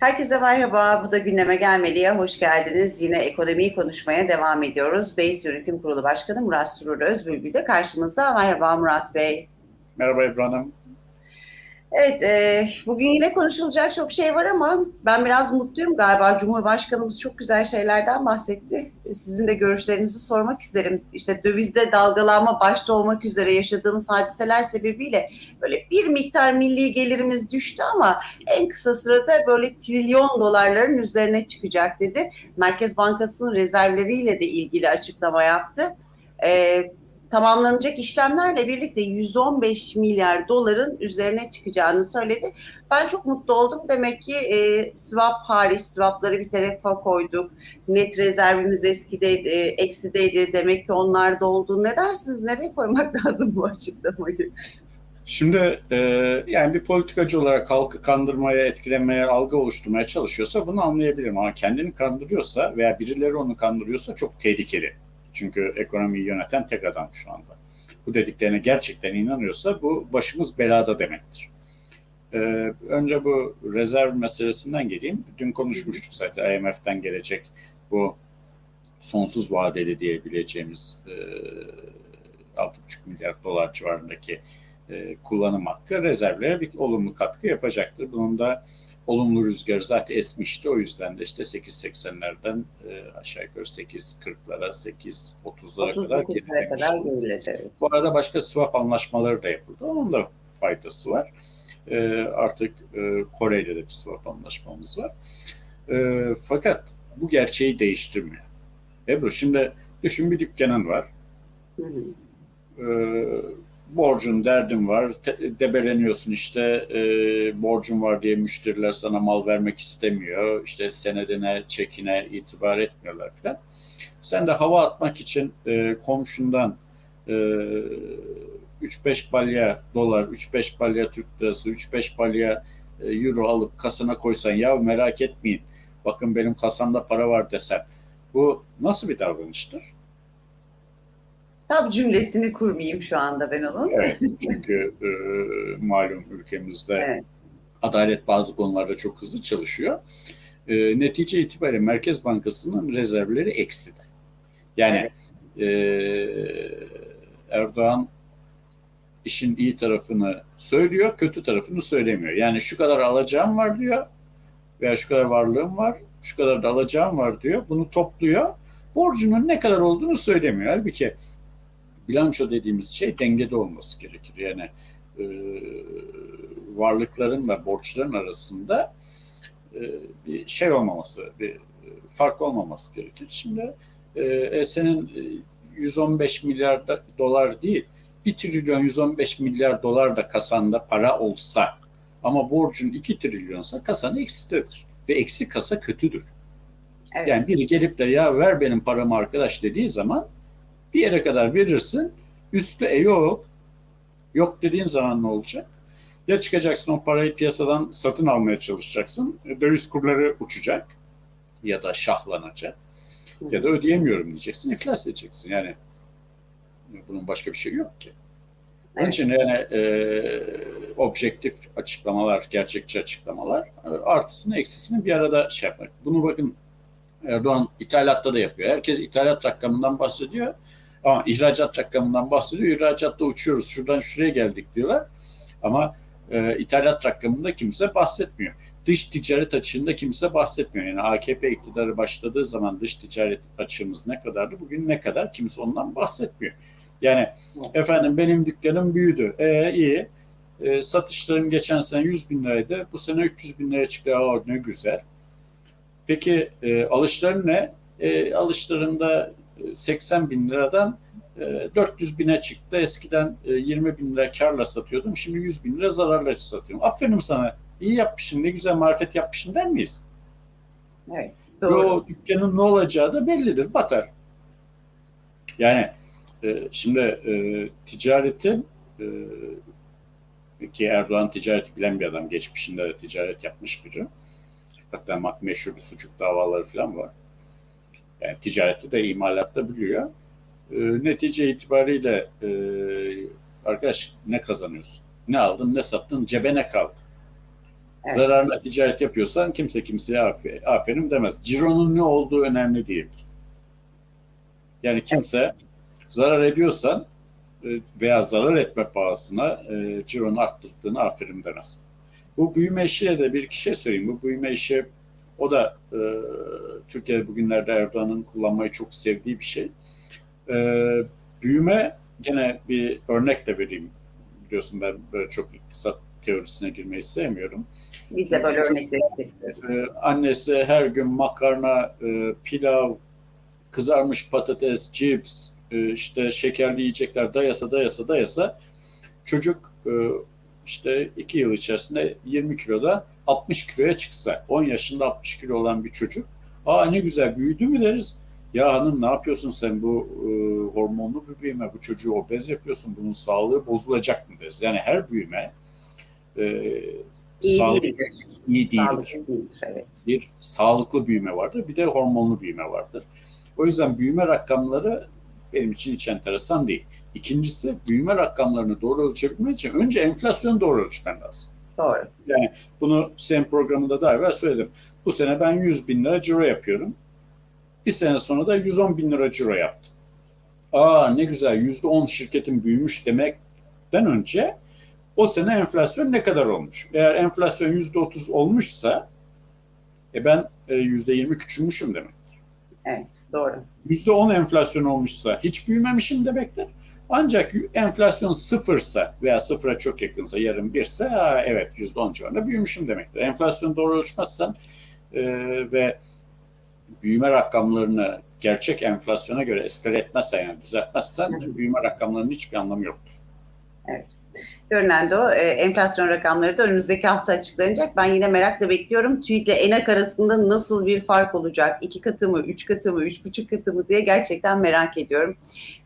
Herkese merhaba. Bu da gündeme gelmeliye hoş geldiniz. Yine ekonomiyi konuşmaya devam ediyoruz. Beys Yönetim Kurulu Başkanı Murat Surur Özbülbül de karşımızda. Merhaba Murat Bey. Merhaba Ebru Hanım. Evet, e, bugün yine konuşulacak çok şey var ama ben biraz mutluyum galiba. Cumhurbaşkanımız çok güzel şeylerden bahsetti. Sizin de görüşlerinizi sormak isterim. İşte dövizde dalgalanma başta olmak üzere yaşadığımız hadiseler sebebiyle böyle bir miktar milli gelirimiz düştü ama en kısa sırada böyle trilyon dolarların üzerine çıkacak dedi. Merkez Bankası'nın rezervleriyle de ilgili açıklama yaptı. E, tamamlanacak işlemlerle birlikte 115 milyar doların üzerine çıkacağını söyledi. Ben çok mutlu oldum. Demek ki e, swap hariç swapları bir tarafa koyduk. Net rezervimiz eskideydi, e, eksideydi. Demek ki onlar da oldu. Ne dersiniz? Nereye koymak lazım bu açıklamayı? Şimdi e, yani bir politikacı olarak halkı kandırmaya, etkilemeye, algı oluşturmaya çalışıyorsa bunu anlayabilirim. Ama kendini kandırıyorsa veya birileri onu kandırıyorsa çok tehlikeli. Çünkü ekonomiyi yöneten tek adam şu anda. Bu dediklerine gerçekten inanıyorsa bu başımız belada demektir. Ee, önce bu rezerv meselesinden geleyim. Dün konuşmuştuk zaten IMF'den gelecek bu sonsuz vadeli diyebileceğimiz e, 6,5 milyar dolar civarındaki e, kullanım hakkı rezervlere bir olumlu katkı yapacaktır. Bunun da olumlu rüzgar zaten esmişti. O yüzden de işte 8.80'lerden e, aşağı yukarı 8.40'lara, 8.30'lara kadar gerilemiş. Bu arada başka swap anlaşmaları da yapıldı. Onun da faydası var. E, artık e, Kore ile de bir swap anlaşmamız var. E, fakat bu gerçeği değiştirmiyor. Ebru şimdi düşün bir dükkanın var. Hı hı. E, borcun, derdin var, debeleniyorsun işte e, borcun var diye müşteriler sana mal vermek istemiyor. İşte senedine, çekine itibar etmiyorlar falan. Sen de hava atmak için e, komşundan e, 3-5 balya dolar, 3-5 balya Türk lirası, 3-5 balya e, euro alıp kasana koysan ya merak etmeyin bakın benim kasamda para var desen bu nasıl bir davranıştır? Tam cümlesini kurmayayım şu anda ben onun. Evet, çünkü e, malum ülkemizde evet. adalet bazı konularda çok hızlı çalışıyor. E, netice itibariyle Merkez Bankası'nın rezervleri ekside. Yani evet. e, Erdoğan işin iyi tarafını söylüyor, kötü tarafını söylemiyor. Yani şu kadar alacağım var diyor veya şu kadar varlığım var, şu kadar da alacağım var diyor. Bunu topluyor. Borcunun ne kadar olduğunu söylemiyor. Halbuki bilanço dediğimiz şey dengede olması gerekir. Yani e, varlıkların ve borçların arasında e, bir şey olmaması, bir fark olmaması gerekir. Şimdi e, senin 115 milyar dolar değil, 1 trilyon 115 milyar dolar da kasanda para olsa ama borcun 2 trilyonsa kasan eksidedir. Ve eksi kasa kötüdür. Evet. Yani biri gelip de ya ver benim paramı arkadaş dediği zaman bir yere kadar verirsin. Üstü e yok. Yok dediğin zaman ne olacak? Ya çıkacaksın o parayı piyasadan satın almaya çalışacaksın. Döviz kurları uçacak ya da şahlanacak. Ya da ödeyemiyorum diyeceksin. iflas edeceksin. Yani bunun başka bir şey yok ki. Onun evet. için yani e, objektif açıklamalar, gerçekçi açıklamalar artısını eksisini bir arada şey yapmak. Bunu bakın Erdoğan ithalatta da yapıyor. Herkes ithalat rakamından bahsediyor. Ama ihracat rakamından bahsediyor. İhracatta uçuyoruz. Şuradan şuraya geldik diyorlar. Ama e, ithalat rakamında kimse bahsetmiyor. Dış ticaret açığında kimse bahsetmiyor. Yani AKP iktidarı başladığı zaman dış ticaret açığımız ne kadardı? Bugün ne kadar? Kimse ondan bahsetmiyor. Yani efendim benim dükkanım büyüdü. E iyi. E, satışlarım geçen sene 100 bin liraydı. Bu sene 300 bin liraya çıktı. Aa, ne güzel. Peki e, alışların ne? E, alışlarında 80 bin liradan e, 400 bine çıktı. Eskiden e, 20 bin lira karla satıyordum. Şimdi 100 bin lira zararla satıyorum. Aferin sana. İyi yapmışsın, ne güzel marifet yapmışsın der miyiz? Evet. Doğru. O dükkanın ne olacağı da bellidir. Batar. Yani e, şimdi e, ticaretin e, ki Erdoğan ticareti bilen bir adam. Geçmişinde de ticaret yapmış biri. Hatta meşhur bir sucuk davaları falan var. Yani ticarette de imalatta biliyor. E, netice itibariyle e, arkadaş ne kazanıyorsun? Ne aldın ne sattın cebe ne kaldı? Evet. Zararına ticaret yapıyorsan kimse kimseye afe- aferin demez. Cironun ne olduğu önemli değildir. Yani kimse zarar ediyorsan e, veya zarar etme pahasına e, cironu arttırdığını aferin demez. Bu büyüme işiyle de bir iki şey söyleyeyim. Bu büyüme işi o da e, Türkiye'de bugünlerde Erdoğan'ın kullanmayı çok sevdiği bir şey. E, büyüme gene bir örnek de vereyim. Biliyorsun ben böyle çok iktisat teorisine girmeyi sevmiyorum. Biz de böyle bekliyoruz. Ee, annesi her gün makarna, e, pilav, kızarmış patates, cips, e, işte şekerli yiyecekler dayasa dayasa dayasa çocuk e, işte iki yıl içerisinde 20 kiloda 60 kiloya çıksa 10 yaşında 60 kilo olan bir çocuk aa ne güzel büyüdü mü deriz. Ya hanım ne yapıyorsun sen bu e, hormonlu büyüme bu çocuğu obez yapıyorsun bunun sağlığı bozulacak mı deriz. Yani her büyüme e, İyi sağlık- değildir. iyi değildir Sağlıklı değildir, evet. bir sağlıklı büyüme vardır, bir de hormonlu büyüme vardır. O yüzden büyüme rakamları benim için hiç enteresan değil. İkincisi büyüme rakamlarını doğru ölçebilmek için önce enflasyonu doğru ölçmen lazım. Doğru. Bunu sen programında daha evvel söyledim. Bu sene ben 100 bin lira ciro yapıyorum. Bir sene sonra da 110 bin lira ciro yaptım. Aa ne güzel %10 şirketin büyümüş demekten önce o sene enflasyon ne kadar olmuş? Eğer enflasyon %30 olmuşsa e ben e, %20 küçülmüşüm demek. Evet. Doğru. %10 enflasyon olmuşsa hiç büyümemişim demektir. Ancak enflasyon sıfırsa veya sıfıra çok yakınsa yarım birse ha, evet %10 civarında büyümüşüm demektir. Enflasyon doğru ölçmezsen e, ve büyüme rakamlarını gerçek enflasyona göre eskale etmezsen yani düzeltmezsen büyüme rakamlarının hiçbir anlamı yoktur. Görünen de o. E, enflasyon rakamları da önümüzdeki hafta açıklanacak. Ben yine merakla bekliyorum. TÜİK ile ENAK arasında nasıl bir fark olacak? İki katı mı, üç katı mı, üç buçuk katı mı diye gerçekten merak ediyorum.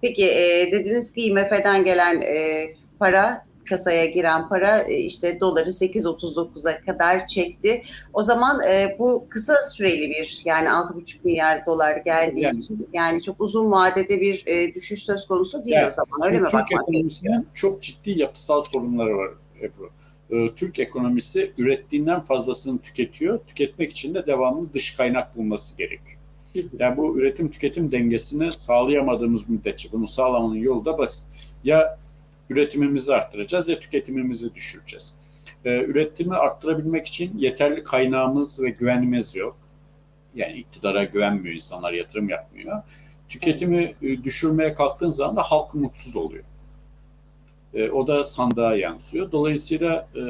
Peki e, dediniz ki IMF'den gelen e, para, kasaya giren para e, işte doları 8.39'a kadar çekti. O zaman e, bu kısa süreli bir yani 6,5 milyar dolar geldiği Yani- için yani çok uzun vadede bir e, düşüş söz konusu değil Yani, o zaman öyle mi Türk ekonomisinin çok ciddi yapısal sorunları var Ebru. Ee, Türk ekonomisi ürettiğinden fazlasını tüketiyor. Tüketmek için de devamlı dış kaynak bulması gerekiyor. Yani bu üretim tüketim dengesini sağlayamadığımız müddetçe bunu sağlamanın yolu da basit. Ya üretimimizi arttıracağız ya tüketimimizi düşüreceğiz. Ee, üretimi arttırabilmek için yeterli kaynağımız ve güvenimiz yok. Yani iktidara güvenmiyor insanlar, yatırım yapmıyor. Tüketimi e, düşürmeye kalktığın zaman da halk mutsuz oluyor. E, o da sandığa yansıyor. Dolayısıyla e,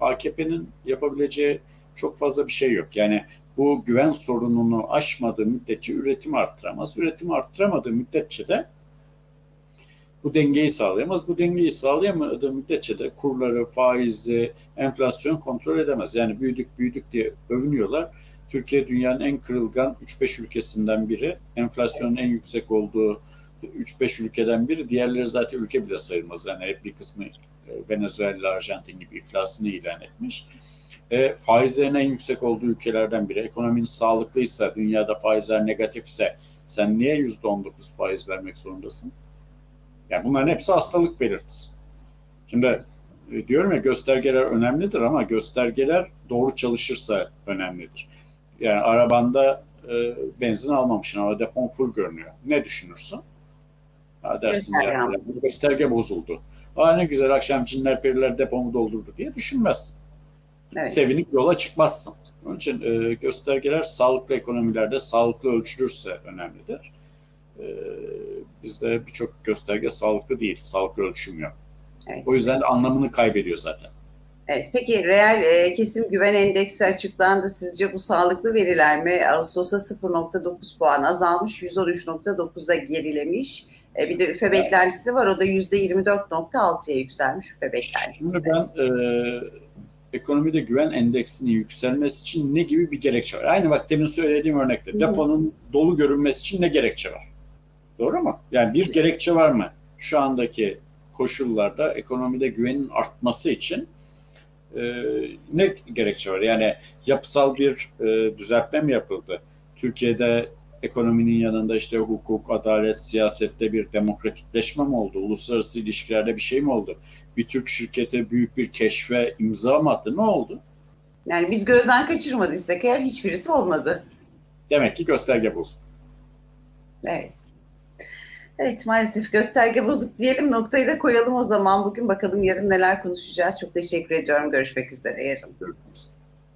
AKP'nin yapabileceği çok fazla bir şey yok. Yani bu güven sorununu aşmadığı müddetçe üretimi arttıramaz. Üretimi arttıramadığı müddetçe de bu dengeyi sağlayamaz. Bu dengeyi sağlayamadığı müddetçe de kurları, faizi, enflasyon kontrol edemez. Yani büyüdük büyüdük diye övünüyorlar. Türkiye dünyanın en kırılgan 3-5 ülkesinden biri. Enflasyonun en yüksek olduğu 3-5 ülkeden biri. Diğerleri zaten ülke bile sayılmaz. Yani hep bir kısmı e, Venezuela, Arjantin gibi iflasını ilan etmiş. E, faizlerin en yüksek olduğu ülkelerden biri. Ekonominin sağlıklıysa, dünyada faizler negatifse sen niye %19 faiz vermek zorundasın? Yani bunların hepsi hastalık belirtisi. Şimdi e, diyorum ya göstergeler önemlidir ama göstergeler doğru çalışırsa önemlidir. Yani arabanda e, benzin almamışsın ama depon full görünüyor. Ne düşünürsün? Ha dersin Gösterge ya, gösterge bozuldu. Aa ne güzel akşam cinler periler depomu doldurdu diye düşünmezsin. Evet. Sevinip yola çıkmazsın. Onun için e, göstergeler sağlıklı ekonomilerde sağlıklı ölçülürse önemlidir. E, bizde birçok gösterge sağlıklı değil, sağlıklı ölçülmüyor. Evet. O yüzden de anlamını kaybediyor zaten. Evet, peki reel e, kesim güven endeksi açıklandı. Sizce bu sağlıklı veriler mi? Ağustos'ta 0.9 puan azalmış, 113.9'a gerilemiş. E, bir de üfe beklentisi var. O da %24.6'ya yükselmiş üfe beklentisi. Şimdi ben e, ekonomide güven endeksinin yükselmesi için ne gibi bir gerekçe var? Aynı bak demin söylediğim örnekte. Deponun dolu görünmesi için ne gerekçe var? Doğru mu? Yani bir gerekçe var mı? Şu andaki koşullarda ekonomide güvenin artması için e, ne gerekçe var? Yani yapısal bir e, düzeltme mi yapıldı? Türkiye'de ekonominin yanında işte hukuk, adalet, siyasette bir demokratikleşme mi oldu? Uluslararası ilişkilerde bir şey mi oldu? Bir Türk şirketi büyük bir keşfe imza mı attı? Ne oldu? Yani biz gözden kaçırmadıysak eğer hiçbirisi olmadı. Demek ki gösterge bozuk. Evet. Evet maalesef gösterge bozuk diyelim noktayı da koyalım o zaman bugün bakalım yarın neler konuşacağız. Çok teşekkür ediyorum. Görüşmek üzere yarın. Görüşürüz.